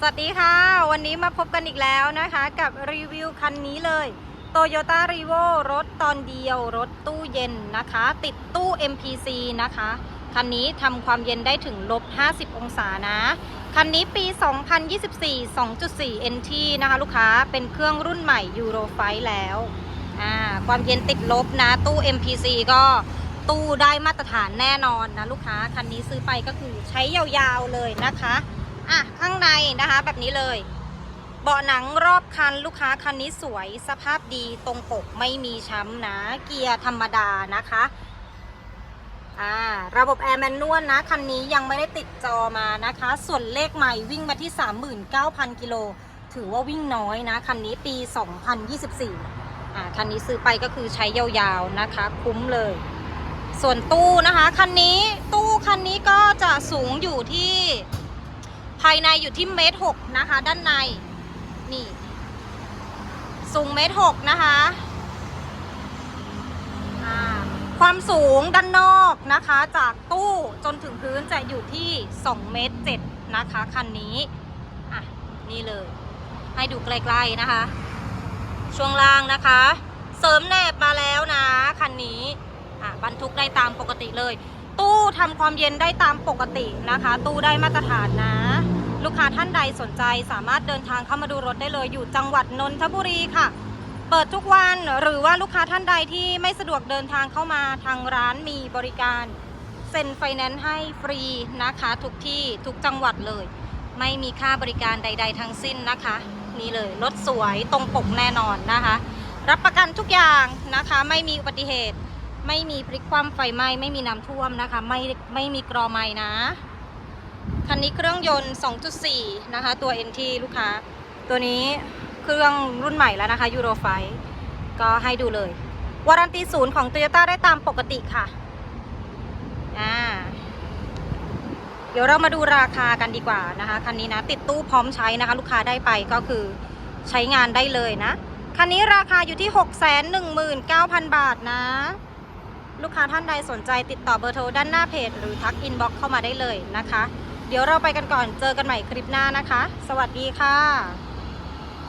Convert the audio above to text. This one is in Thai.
สวัสดีค่ะ วันนี้มาพบกันอีกแล้วนะคะ กับรีวิวคันนี้เลย Toyota r e v o รถตอนเดียวรถตู้เย็นนะคะ ติดตู้ MPC นะคะ คันนี้ทำความเย็นได้ถึงลบ 50 องศานะ คันนี้ปี 2024 2.4 NT นะคะลูกค้าเป็นเครื่องรุ่นใหม่ Euro 5แล้วความเย็นติดลบนะ ตู้ MPC ก็ตู้ได้มาตรฐานแน่นอนนะลูกค้า คันนี้ซื้อไปก็คือใช้ยาวๆเลยนะคะ อะข้างในนะคะแบบนี้เลย เบาะหนังรอบคันลูกค้าคันนี้สวยสภาพดีตรงปกไม่มีช้ำนะ เกียร์ธรรมดานะคะอ่าระบบแอร์แมนนวลนะ คันนี้ยังไม่ได้ติดจอมานะคะ ส่วนเลขใหม่วิ่งมาที่ 39,000 กิโล ถือว่าวิ่งน้อยนะ คันนี้ปี 2024อ่าคันนี้ซื้อไปก็คือใช้ยาวๆนะคะ คุ้มเลย ส่วนตู้นะคะ คันนี้ตู้คันนี้ก็จะสูงอยู่ที่ายในอยู่ที่เมตรหกนะคะ ด้านใน นี่ สูงเมตรหกนะคะความสูงด้านนอกนะคะ จากตู้จนถึงพื้นจะอยู่ที่2เมตรเจ็ดนะคะ คันนี้ อะ นี่เลย ให้ดูใกล้ๆนะคะ ช่วงล่างนะคะ เสริมแนบมาแล้วนะ คันนี้ อะ บรรทุกได้ตามปกติเลย ตู้ทำความเย็นได้ตามปกตินะคะ ตู้ได้มาตรฐานนะ ลูกค้าท่านใดสนใจสามารถเดินทางเข้ามาดูรถได้เลยอยู่จังหวัดนนทบุรีค่ะ เปิดทุกวันหรือว่าลูกค้าท่านใดที่ไม่สะดวกเดินทางเข้ามาทางร้านมีบริการเซ็นไฟแนนซ์ให้ฟรีนะคะทุกที่ทุกจังหวัดเลย ไม่มีค่าบริการใด ๆ ทั้งสิ้นนะคะ นี่เลยรถสวยตรงปกแน่นอนนะคะ รับประกันทุกอย่างนะคะไม่มีอุบัติเหตุ ไม่มีพลิกคว่ำไฟไหม้ไม่มีน้ำท่วมนะคะ ไม่ไม่มีกรอไม้นะ คันนี้เครื่องยนต์ 2.4 นะคะ ตัว NT ลูกค้า ตัวนี้เครื่องรุ่นใหม่แล้วนะคะยูโรไฟก็ให้ดูเลย วารันตีศูนย์ของ Toyota ได้ตามปกติค่ะอ่าเดี๋ยวเรามาดูราคากันดีกว่านะคะคันนี้นะ ติดตู้พร้อมใช้นะคะ ลูกค้าได้ไปก็คือใช้งานได้เลยนะคันนี้ราคาอยู่ที่ 619,000 บาทนะ ลูกค้าท่านใดสนใจติดต่อเบอร์โทรด้านหน้าเพจ หรือทักอินบ็อกเข้ามาได้เลยนะคะ เดี๋ยวเราไปกันก่อนเจอกันใหม่คลิปหน้านะคะ สวัสดีค่ะ